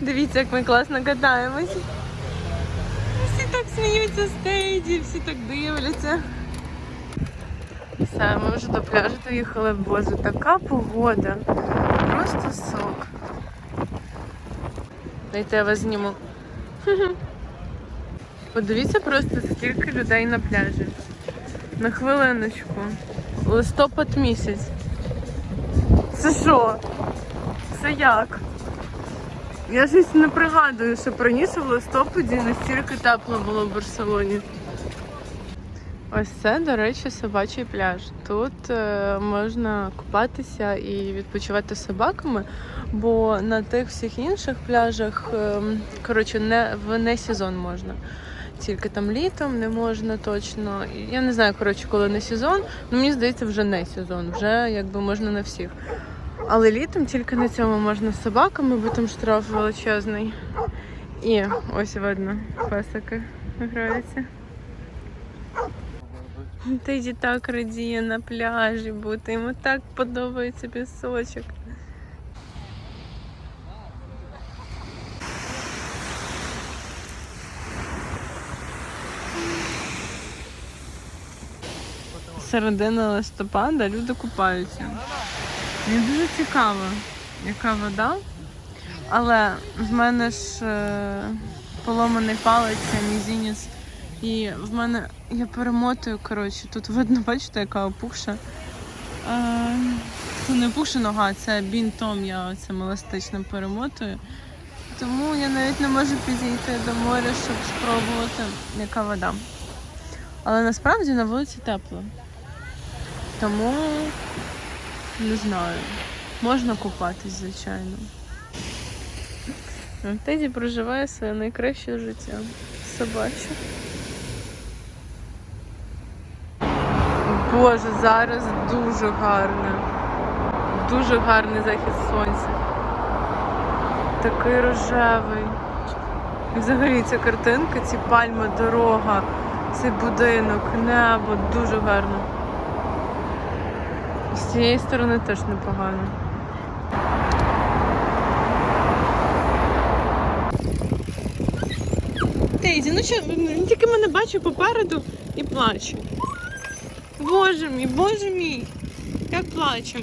Дивіться, як ми класно катаємось. Всі так сміються з стейді, всі так дивляться. Все, ми вже до пляжу доїхали, боже, така погода. Просто сок. Дайте я вас зніму. Подивіться просто, скільки людей на пляжі. На хвилиночку. Листопад місяць. Це що? Це як? Я щось не пригадую, що раніше в листопаді настільки тепло було в Барселоні. Ось це, до речі, собачий пляж. Тут е, можна купатися і відпочивати собаками, бо на тих всіх інших пляжах, е, коротше, не в не сезон можна. Тільки там літом не можна точно. Я не знаю, коротше, коли не сезон, ну мені здається, вже не сезон, вже якби можна на всіх. Але літом тільки на цьому можна з собаками, бо там штраф величезний. І ось видно, песики граються. Теді так радіє на пляжі бути, йому так подобається пісочок. Середина листопада люди купаються. Мені дуже цікаво, яка вода. Але в мене ж е, поломаний палець, мізинець. І в мене я перемотую, коротше, тут видно, бачите, яка опухша. Е, це не опухша нога, це бінтом я цим еластичним перемотую. Тому я навіть не можу підійти до моря, щоб спробувати, яка вода. Але насправді на вулиці тепло. Тому не знаю. Можна купатись, звичайно. Теді проживає своє найкраще життя. Собаче. Боже, зараз дуже гарно. Дуже гарний захід сонця. Такий рожевий. І взагалі ця картинка, ці пальми, дорога, цей будинок, небо дуже гарно. З цієї сторони теж непогано. Тейзі, ну що, тільки мене бачив попереду і плаче. Боже мій, боже мій, як плачу.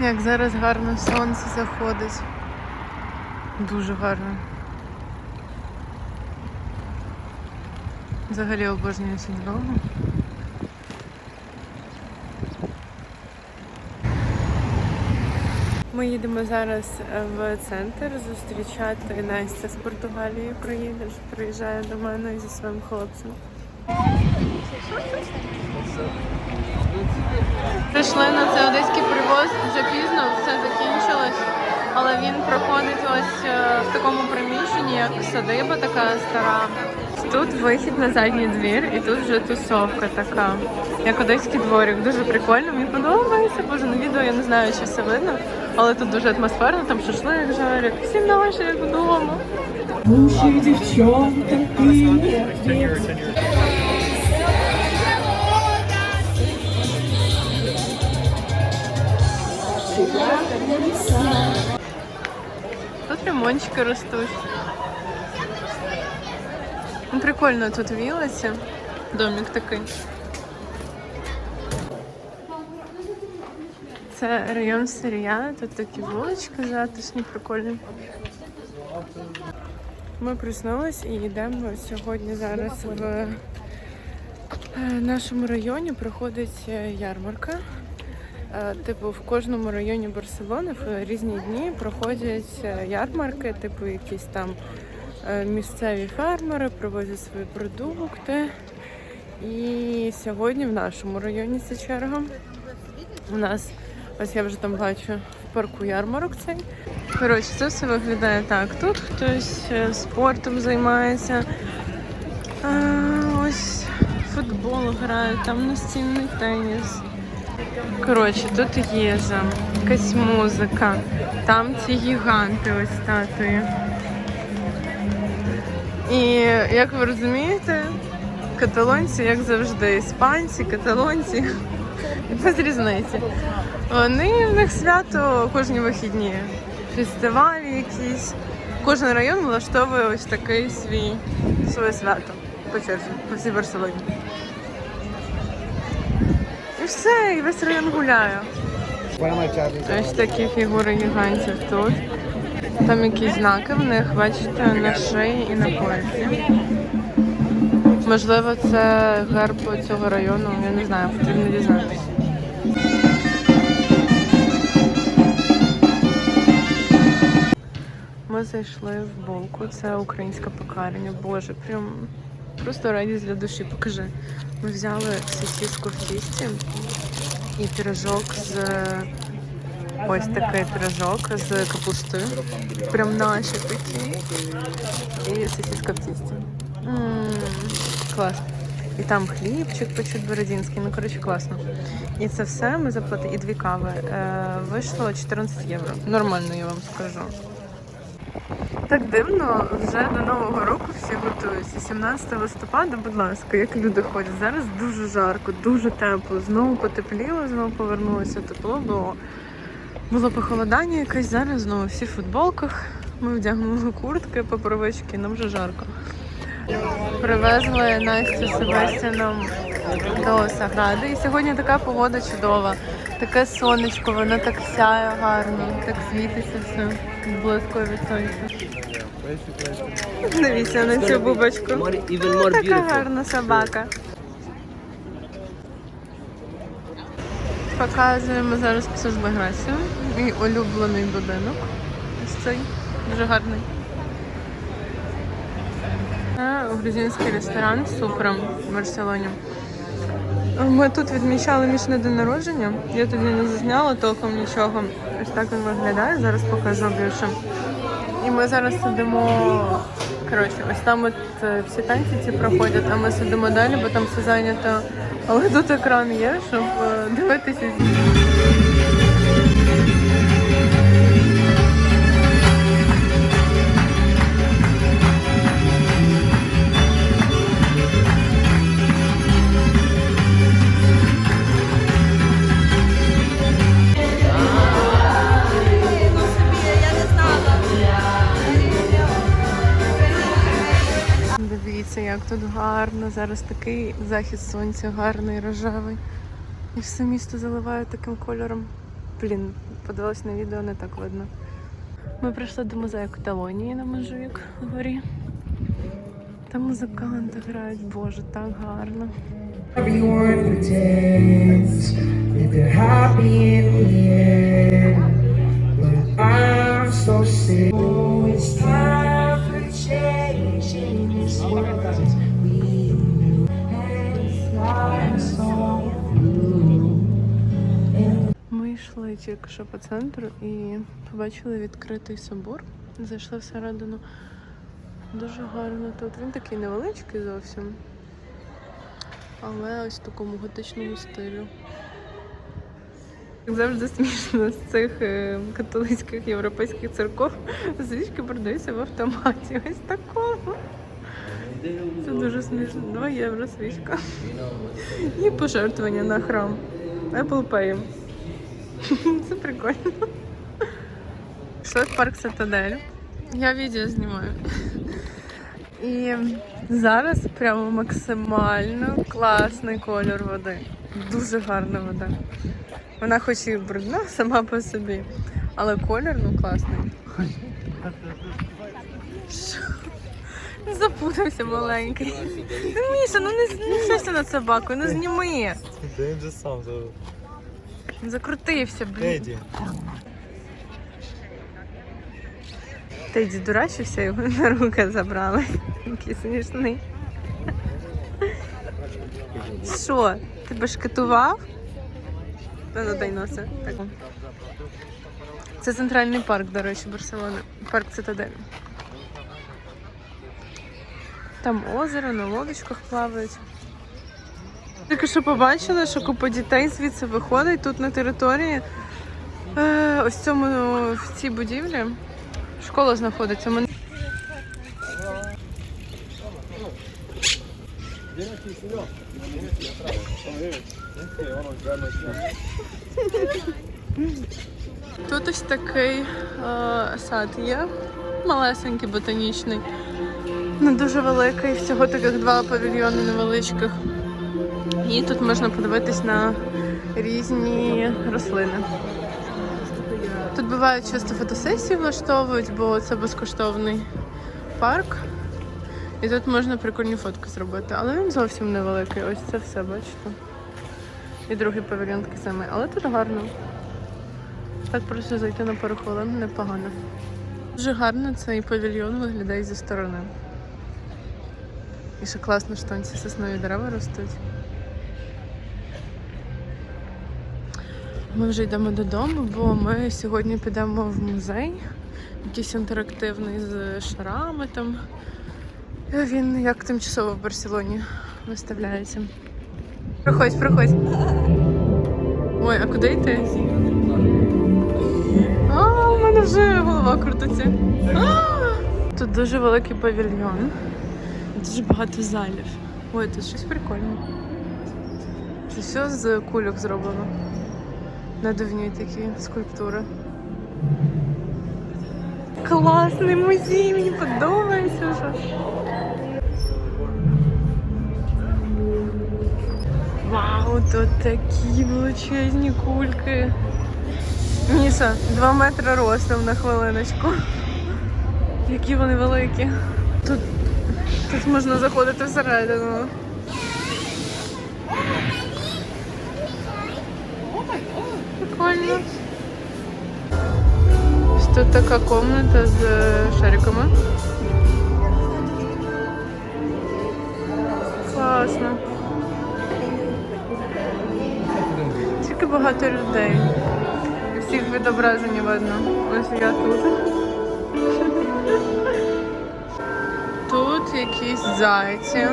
Як зараз гарно сонце заходить. Дуже гарно. Взагалі обожнюю цю дорогу. Ми їдемо зараз е, в центр зустрічати Настя з Португалії приїжджає до мене зі своїм хлопцем. Прийшли на цей одеський привоз вже пізно, все закінчилось, але він проходить ось е, в такому приміщенні, як садиба така стара. Тут вихід на задній двір і тут вже тусовка така, як одеський дворик. Дуже прикольно, мені подобається. Боже, на відео я не знаю, чи все видно, але тут дуже атмосферно, там шашлик жарять. Всі наші, як вдома. Слушай, девчонка, ты Тут ремонтчики ростуть. Ну, прикольно тут вілиться. Домик такий. Це район Сирія, тут такі вулички затишні, прикольні. Ми проснулись і йдемо сьогодні зараз в е, нашому районі проходить е, ярмарка. Е, Типу, в кожному районі Барселони в різні дні проходять ярмарки, типу якісь там місцеві фермери привозять свої продукти. І сьогодні в нашому районі ця черга. У нас, ось я вже там бачу в парку ярмарок цей. Коротше, це все виглядає так. Тут хтось е, спортом займається. А, ось футбол грають, там настільний теніс. Коротше, тут їжа, якась музика, там ці гіганти ось статуї. І як ви розумієте, каталонці, як завжди, іспанці, каталонці, без різниці. Вони в них свято кожні вихідні. Фестивалі якісь. Кожен район влаштовує ось такий свій своє свято по черзі, по всій Барселоні. І все, і весь район гуляє. Ось такі фігури гігантів тут. Там якісь знаки в них, бачите, на шиї і на поясі. Можливо, це герб цього району, я не знаю, потрібно дізнатися. Ми зайшли в булку, це українська пекарня. Боже, прям просто радість для душі. Покажи. Ми взяли сосиску в тісті і пірожок з ось такий пірожок з капустою. Прям наші такі. І сосиска в тісті. М, Клас. І там хлібчик печуть бородінський, ну коротше класно. І це все ми заплатили, і дві кави. Е, вийшло 14 євро. Нормально, я вам скажу. Так дивно, вже до Нового року всі готуються. 17 листопада, будь ласка, як люди ходять. Зараз дуже жарко, дуже тепло. Знову потепліло, знову повернулося тепло, бо було похолодання якесь. Зараз знову всі в футболках. Ми вдягнули куртки, попровички, нам вже жарко. Привезли Настю з Себастьяном до Сагради. І сьогодні така погода чудова. Таке сонечко, воно так сяє гарно, так світиться все. Блискує від сонця. Дивіться на цю бубочку. More, Така гарна собака. Показуємо зараз пасаж Баграцію. Мій улюблений будинок. Ось цей дуже гарний. Грузинський ресторан з супером в Барселоні. Ми тут відмічали мішне день народження. Я тоді не зазняла толком нічого. Ось так він виглядає. Зараз покажу більше. І ми зараз сидимо. Коротше, ось там от е, всі танці ці проходять, а ми сидимо далі, бо там все зайнято. Але тут екран є, щоб е, дивитися. Гарно. Зараз такий захід сонця гарний, рожевий. І все місто заливає таким кольором. Блін, подивилась на відео, не так видно. Ми прийшли до музею Каталонії на Межуїк горі. Там музиканти грають, боже, так гарно. So sick. Oh, it's time for change this world. Ми тільки що по центру і побачили відкритий собор. Зайшли всередину. Дуже гарно тут. Він такий невеличкий зовсім. Але ось в такому готичному стилю. Завжди смішно з цих е, католицьких європейських церков свічки продаються в автоматі. Ось такому. Це дуже смішно. 2 євро свічка. І пожертвування на храм. Apple Pay. Це прикольно. Пішли в парк Цитадель. Я відео знімаю. І зараз прямо максимально класний кольор води. Дуже гарна вода. Вона хоч і брудна сама по собі, але колір ну класний. Запутався маленький. Ну, Міша, ну не знімайся над собакою, ну зніми. Да він же сам за Закрутився, блін. Теді. Теді дурачився, його на руки забрали. Який смішний. Що? Ти башкетував? Ну дай носа. Так. Це центральний парк, до речі, Барселони. Парк Цитадель. Там озеро, на лодочках плавають. Тільки що побачили, що купа дітей звідси виходить тут на території. Е, ось цьому в цій будівлі школа знаходиться. Тут ось такий е, сад є, малесенький ботанічний. Не дуже великий, всього таких два павільйони невеличких. І тут можна подивитись на різні рослини. Тут бувають часто фотосесії влаштовують, бо це безкоштовний парк. І тут можна прикольні фотки зробити. Але він зовсім невеликий. Ось це все, бачите. І другий павільйон такий самий. Але тут гарно. Так просто зайти на пару хвилин непогано. Дуже гарно цей павільйон виглядає зі сторони. І ще класно, що там соснові дерева ростуть. Ми вже йдемо додому, бо ми сьогодні підемо в музей, якийсь інтерактивний з шарами там. Він як тимчасово в Барселоні виставляється. Проходь, проходь. Ой, а куди йти? А, у мене вже голова крутиться. А! Тут дуже великий павільйон. Дуже багато залів. Ой, тут щось прикольне. Це все з кульок зроблено. Надувні такі скульптури. Класний музей, мені подобається вже. Вау, тут такі величезні кульки. Міша, 2 метри ростом на хвилиночку. Які вони великі. Тут, тут можна заходити всередину. Прикольно. Тут така комната з шариками. Класно. Тільки багато людей. Всіх відображені видно. Ось я тут. Тут якісь зайці.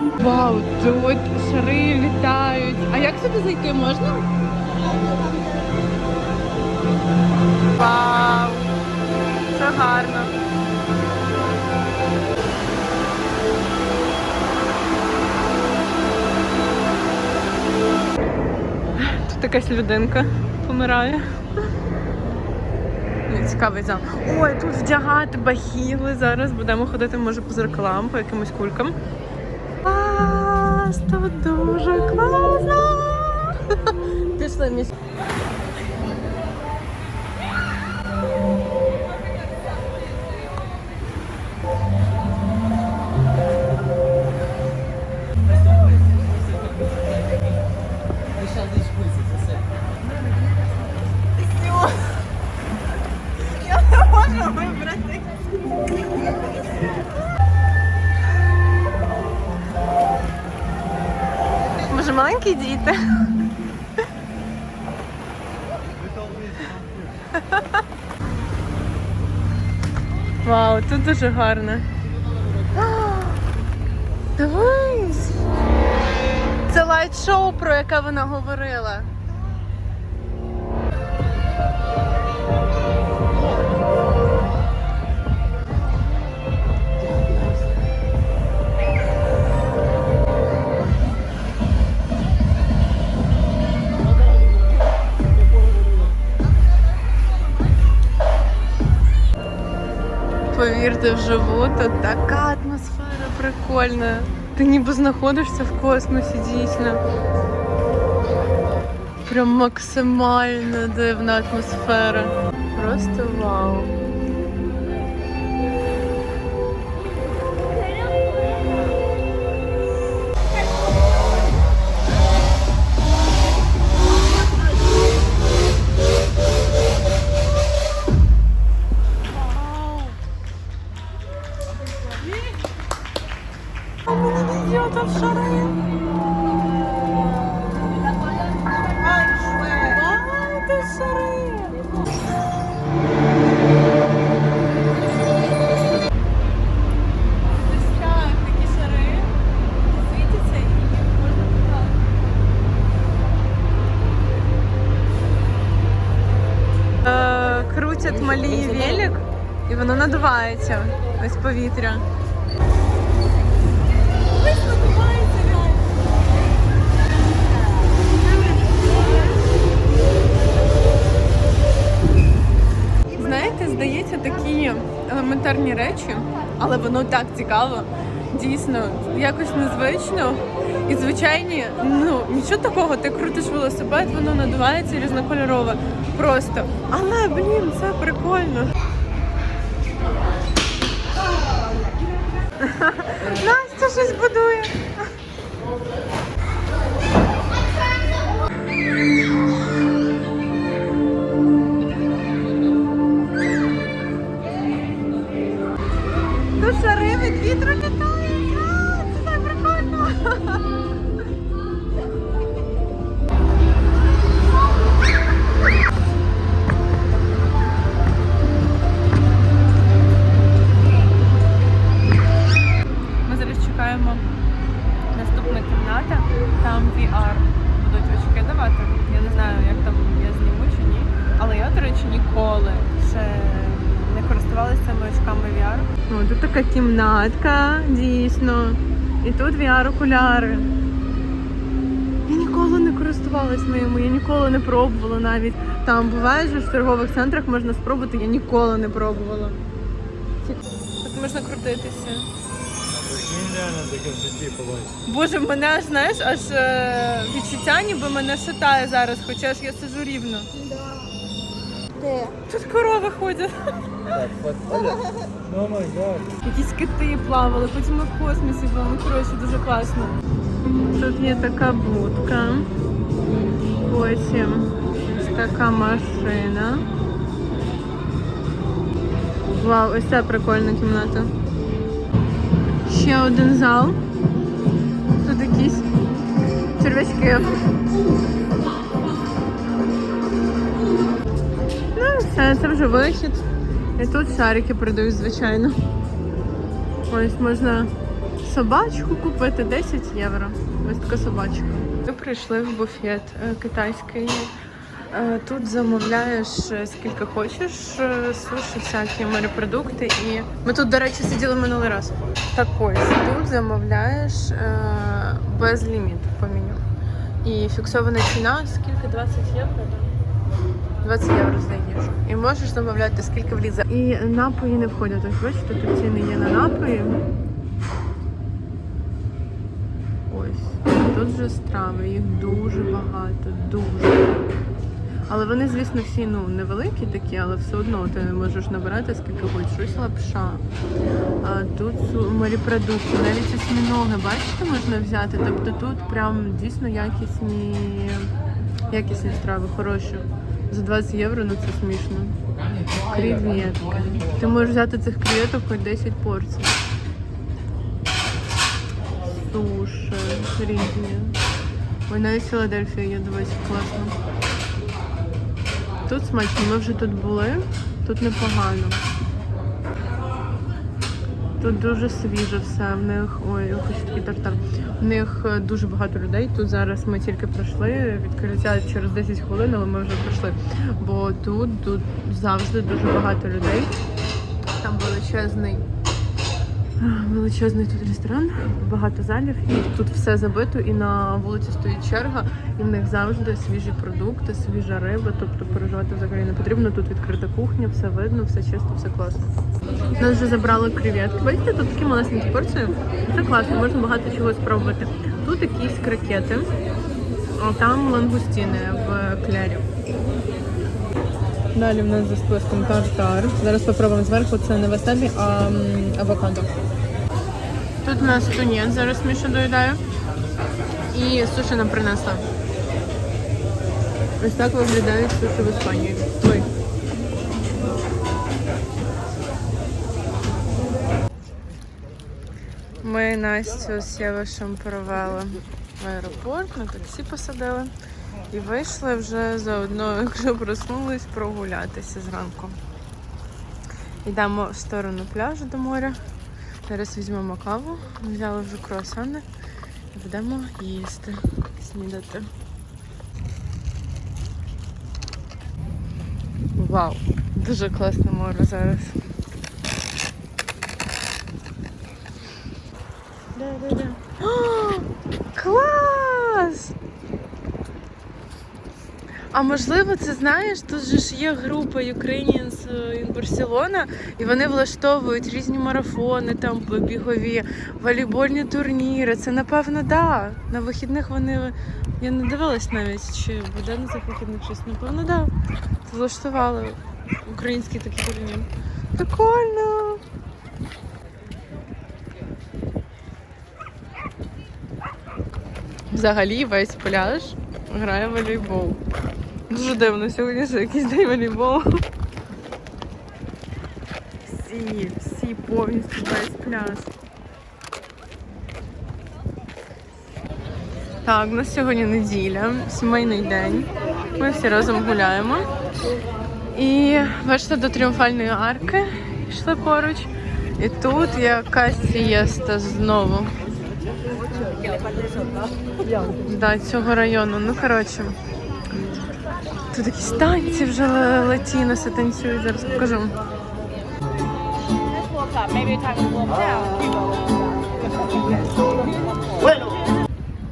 Вау, тут шари літають. А як сюди зайти можна? Вау! Це гарно. Тут якась людинка помирає. Ну, Цікавий зал. Ой, тут вдягати бахіли. Зараз будемо ходити, може, по зеркалам, по якимось кулькам. Клас, тут дуже класно. Пішли міс. Маленькі діти? Вау, тут дуже гарно. Давай. Це лайт-шоу, про яке вона говорила. Повірте, вживу, то така атмосфера прикольна. Ти ніби знаходишся в космосі дійсно. Прям максимально дивна атмосфера. Просто вау. Надувається. Ось повітря. Знаєте, здається, такі елементарні речі, але воно так цікаво. Дійсно, якось незвично. І звичайні, ну нічого такого, ти крутиш велосипед, воно надувається різнокольорове. Просто. Але блін, це прикольно. Настя щось будує. Кімната, там VR. Будуть очки давати. Я не знаю, як там я зніму чи ні. Але я, до речі, ніколи ще не користувалася цими очками VR. О, тут така кімнатка, дійсно. І тут VR-окуляри. Я ніколи не користувалась ними, я ніколи не пробувала навіть. Там буває, що в торгових центрах можна спробувати, я ніколи не пробувала. Тут можна крутитися. Прикинь, реально таке в житті побачив. Боже, мене аж знаєш, аж е, відчуття, ніби мене шатає зараз, хоча ж я сижу рівно. Де? Тут корови ходять. Так, май гад. Якісь кити плавали, потім ми в космосі були. Коротше, дуже класно. Тут є така будка. Потім ось така машина. Вау, ось це прикольна кімната. Ще один зал. Тут якісь червячки. Ну, все, це вже вихід. І тут шарики продають, звичайно. Ось можна собачку купити 10 євро. Ось така собачка. Ми прийшли в буфет е, китайський. Е, Тут замовляєш е, скільки хочеш, е, суші, всякі морепродукти. І ми тут, до речі, сиділи минулий раз. Так ось тут замовляєш без ліміту по меню. І фіксована ціна скільки? 20 євро? так? 20 євро здаєш. І можеш замовляти скільки влізе. І напої не входять. Ось бачите, тут ціни є на напої. Ось. Тут же страви, їх дуже багато, дуже. Але вони, звісно, всі ну, невеликі такі, але все одно ти можеш набирати скільки хочеш. Ось лапша. А тут морепродукти, навіть осьміноги, бачите, можна взяти. Тобто тут прям дійсно якісні, якісні страви, хороші. За 20 євро, ну це смішно. Креветки. Ти можеш взяти цих креветок хоч 10 порцій. Суші різні. Ой, навіть Філадельфія є, дивись, класно. Тут смачно, ми вже тут були, тут непогано. Тут дуже свіже все. В них ой, хочу такий тартар. В них е, дуже багато людей. Тут зараз ми тільки пройшли. Відкриття через 10 хвилин, але ми вже пройшли. Бо тут, тут завжди дуже багато людей. Там величезний. Величезний тут ресторан, багато залів, і тут все забито, і на вулиці стоїть черга, і в них завжди свіжі продукти, свіжа риба, тобто переживати взагалі не потрібно. Тут відкрита кухня, все видно, все чисто, все класно. Нас вже забрали креветки. Бачите, тут такі малесенькі порції. Це класно, можна багато чого спробувати. Тут якісь крикети, а там лангустіни в клярі. Далі в нас за списком тартар. Зараз спробуємо зверху. Це не васабі, а авокадо. У нас тунець, зараз Міша доїдає. І суші нам принесла. Ось так виглядають суші в Іспанії. Ой. Ми Настю з Євишем провели в аеропорт, на таксі посадили. І вийшли вже заодно, якщо проснулись, прогулятися зранку. Йдемо в сторону пляжу до моря. Зараз візьмемо каву, взяли вже круасани і будемо їсти, снідати. Вау, дуже класне море зараз. Да-да-да. Клас! А можливо, це знаєш, тут же ж є група Ukrainian in Barcelona, і вони влаштовують різні марафони, там бігові, волейбольні турніри. Це напевно, да. На вихідних вони. Я не дивилась навіть, чи буде на цих вихідних щось. Напевно, да. Влаштували український такий турнір. Прикольно! Взагалі весь пляж грає волейбол. Дуже дивно, сьогодні ж якийсь день волейболу. Всі, всі повністю весь пляж. Так, у нас сьогодні неділя, сімейний день. Ми всі разом гуляємо. І бачите, до тріумфальної арки йшли поруч. І тут якась сієста знову. Да, цього району. Ну, коротше. Тут якісь танці вже латіноси танцюють, зараз покажу.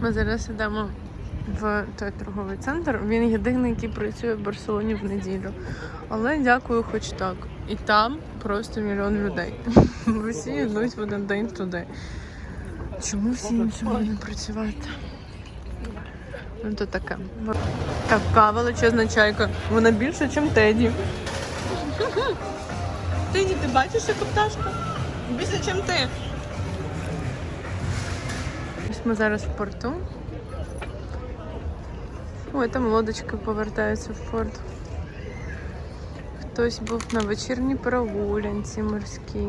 Ми зараз йдемо в той торговий центр. Він єдиний, який працює в Барселоні в неділю. Але дякую, хоч так. І там просто мільйон людей. Всі йдуть в один день туди. Чому всі інші мають працювати? Ну то таке. Така величезна чайка. Вона більша, ніж Теді. Теді, ти бачиш яку пташку? Більше, ніж ти. Ось ми зараз в порту. Ой, там лодочки повертаються в порт. Хтось був на вечірній прогулянці морській.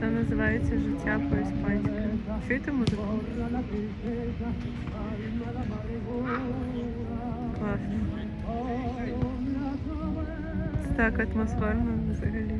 Це називається життя по-іспанськи. Чуєте музику? Класно. Так атмосферно взагалі.